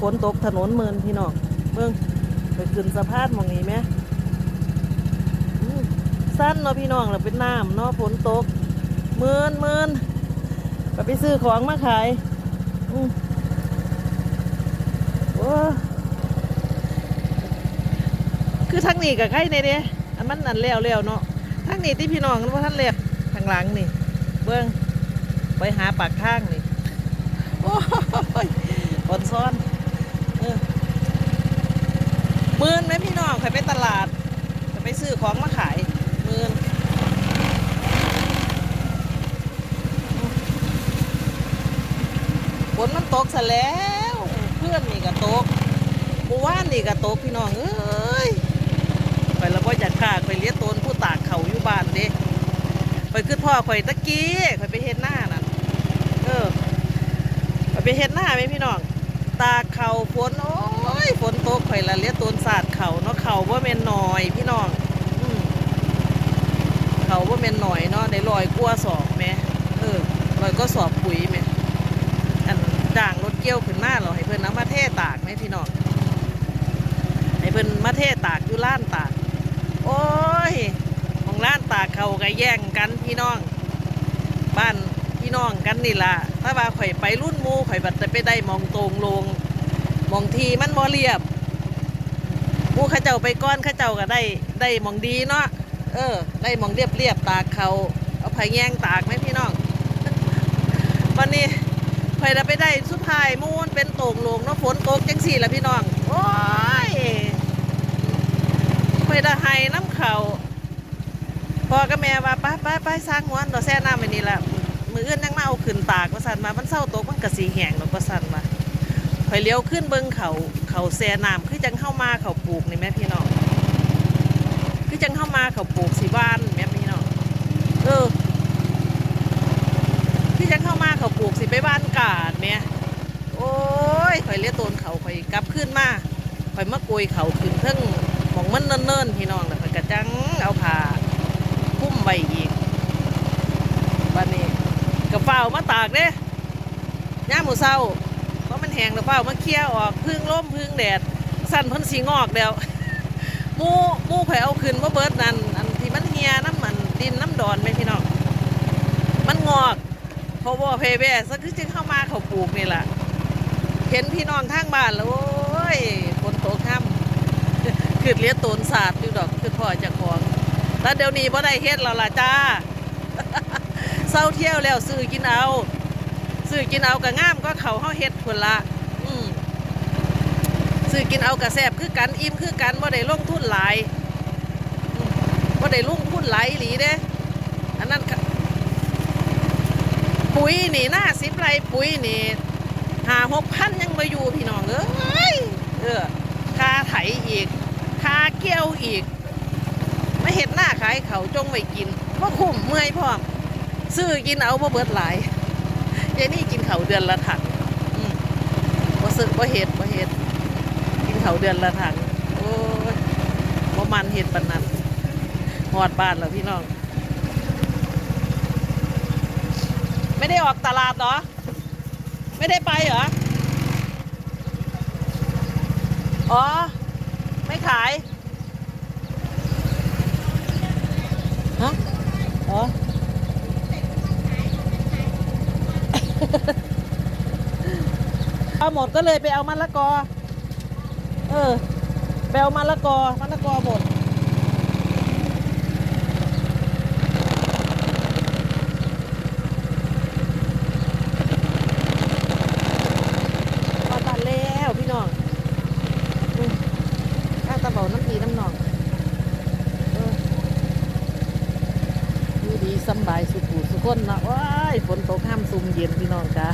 ฝนตกถนนเมินพี่น้องเบิ่งไปขึ้นสะพานมองนี้ไหมสั้นเนาะพี่น้องแล้วเป็นน้ำเนาะฝนตกเมินเมินก็ไปซื้อของมาขายอืมโอ้คือทางนี้กับใครในเด้อันมันนั่นแล้วแล้วเนาะทางนี้ที่พี่น้องกันว่าท่านเรียกทางหลังนี่ เบิ่งไปหาปากทางนี่ โอ้ยอดซ้อน เออมื่นไหมพี่น้องใครไปตลาดใครไปซื้อของมาขายมื่นฝนมันตกซะแล้ว เพื่อนนี่ก็ตกกูว่านนี่ก็ตกพี่น้องเอ้ยไปแล้วก็อยากฆ่าไปเลี้ยงตนผู้ตากเขาอยู่บ้านเด้ไปขึ้นพ่อข่อยตะกี้ข่อยไปเห็นหน้านั่นเออไปเห็นหน้าไหมพี่น้อง ตาเข่าฝนโอ้ยฝนตกข่อยละเลียตูนสาดเข่าเนาะเข่าว่าเมนหน่อยพี่น้องเข่าว่าเมนหน่อยเนาะได้ลอยกลัวสอบไหมเออลอยก็สอบปุ๋ยไหมอันจ้างรถเกี่ยวขึ้นมาเหรอให้เพิ่นเอามาเทตากไหมพี่น้องให้เพิ่นมาเทตากอยู่ล้านตากโอ้ยของล้านตากเขาก็แย่งกันพี่น้อง บ้านพี่น้องกันนี่ล่ะ ถ้าว่าข่อยไปรุ่นมูข่อยบัดจะไปได้มองตรงลงมองทีมันบ่เรียบมูข้าเจ้าไปก้อนข้าเจ้าก็ได้ได้มองดีเนาะเออ ได้มองเรียบเรียบๆตากเขาเอาไผ่แยงตากไหมพี่น้องวันนี้ข่อยจะไปได้สุดท้ายมูนเป็นต่งลงเนาะฝนตกจังสี่ละพี่น้องโอ้ยข่อยจะให้น้ำเขาพ่อกับแม่ว่าไปไปไปสร้างงวนต่อแซ่น้ำไปนี่ละ มืออื่นยังมาเอาขึ้นตากว่าสันมามันเศร้าตกมันกระสีแห้งหรอกว่าสันมาข่อยเลี้ยวขึ้นเบิงเขาเขาแซน้ำคือจังเข้ามาเขาปลูกนี่แม่พี่น้องคือจังเข้ามาเขาปลูกสีบ้านแม่พี่น้องเออคือจังเข้ามาเขาปลูกสิไปบ้านกาดแม่โอ้ยข่อยเลี้ยโตนเขาข่อยกลับขึ้นมาข่อยมาโกยเขาขึ้นเทิงมองมันเนิ่นๆพี่น้องแล้วข่อยกะจังเอาผ้าพุ่มไว้อีก กับเฝ้ามาตากเด้ย่าหมูเศร้าเพราะมันแห้งแล้วเฝ้ามาเคี่ยร์ออกพึ่งล้มพึ่งแดด สั่นพ้นสีงอกแล้วมูมูข่อยเอาขึ้นมาเบิดนั่นอันที่มันเฮียน้ำมันดินน้ำดอนไหมพี่น้องมันงอกเพราะว่าเพเบสคือจึงเข้ามาเขาปลูกนี่แหละเห็นพี่น้องทางบ้านแล้วโอ้ยฝนตกค่ำคือเลี้ยตูนศาสตร์อยู่ดอกคือพ่อจะของแล้วเดี๋ยวนี้บ่ได้เฮ็ดแล้วล่ะจ้า เศร้าเที่ยวแล้วซื้อกินเอาซื้อกินเอากะงามก็เขาเฮาเฮ็ดพุ่นละอืมซื้อกินเอากะแซบคือกันอิ่มคือกันบ่ได้ลงทุนหลายบ่ได้ลงทุนหลายหลีเด้อันนั้นปุ๋ยนี่หน้าสิบไรปุ๋ยนี่หาหกพันยังมาอยู่พี่น้องเอ้ยเออคาไถอีกคาเกี่ยวอีกไม่เห็ดหน้าขายเขาจงไว้กินว่าคุ้มเมื่อยพร้อม ซื้อกินเอาบ่เบิดหลายยายนี่กินเขาเดือนละถังอืมบ่ซื้อบ่เฮ็ดบ่เฮ็ดกินเขาเดือนละถังโอ้ยบ่มันเฮ็ดปานนั้นฮอดบ้านแล้วพี่น้อง ไม่ได้ออกตลาดเหรอ ไม่ได้ไปเหรอ อ๋อ ไม่ขาย ฮะ อ๋อ เอาหมดก็เลยไปเอามะละกอ เออไปเอามะละกอมะละกอหมด มาตัดแล้วพี่น้องอืมข้าตะเบาน้ำพีน้ำหนองเอออยู่ดี สบายสุขุสุขคนนะว้ายฝนตกห้ามซุ่มเย็นพี่น้องจ้า